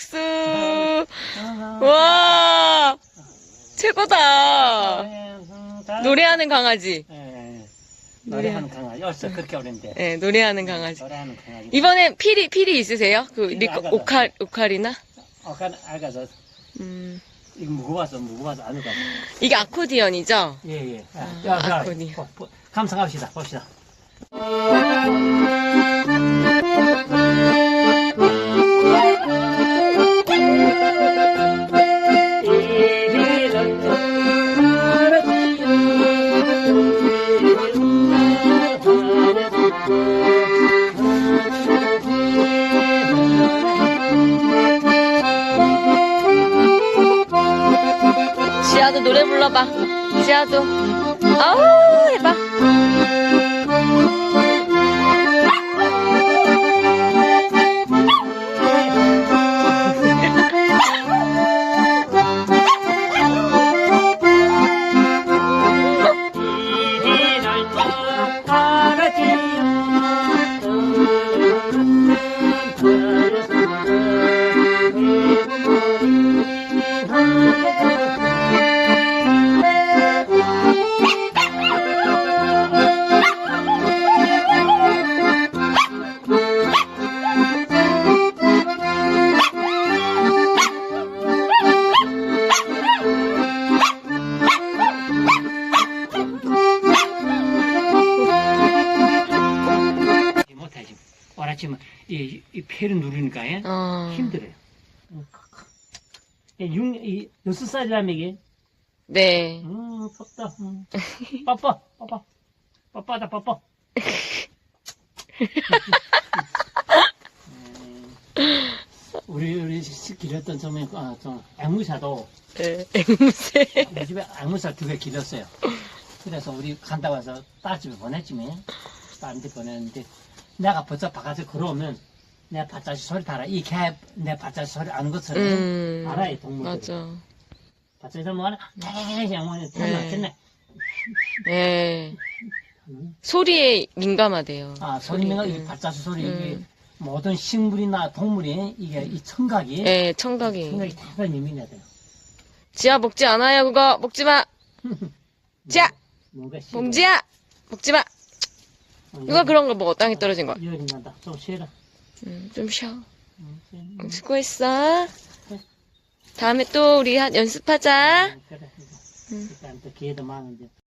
박수! 와! 최고다! 노래하는 강아지. 예, 노래하는 강아지. 어서 그렇게 어린데. 예, 노래하는 네, 강아지. 노래하는 강아지. 이번엔 필이, 필이 있으세요? 그, 리코, 오카, 오카리나? 아까 알가서 음, 이거 무거워서 무거워서 안 올까. 이게 아코디언이죠? 예예. 아, 아코디언. 감상합시다. 봅시다. 지아도 노래 불러봐. 지아도. 아우, 해봐. 오라치면 이, 이 폐를 누르니까 예? 어, 힘들어요. 예, 육, 이, 여섯 살이라면 이게 네. 음, 덥다. 음. 빠빠, 빠빠. 빠빠다, 빠빠. 음, 우리, 우리 시- 길었던 점에, 아, 좀, 앵무새도, 네. 앵무새. 우리 집에 앵무새 두개 길렀어요. 그래서 우리 간다고 해서 딸 집에 보냈지만, 딸한테 보냈는데, 내가 벌써 바깥에 걸어오면, 내 밭자식 소리 달아. 이 개, 내 밭자식 소리 아는 것처럼 음, 알아요, 동물들. 맞아. 밭자식 뭐하나, 태 양반이 네. 태어났겠네. 네. 음. 소리에 민감하대요. 아, 소리가 이 음. 발자수 소리, 이게 음. 모든 식물이나 동물이 이게 이 청각이, 네, 청각이. 청각이 대단히 예민하대요. 지아 먹지 않아요, 그거. 먹지 마. 지아! 봉지야! 먹지 마. 어, 누가 그런 거 먹어? 땅에 떨어진 거. 열이 난다. 좀 쉬어라. 음, 좀 쉬어. 음, 쉬어. 수고했어. 다음에 또 우리 한- 연습하자. 음, 그래. 음. 일단 또 기회도 많은데.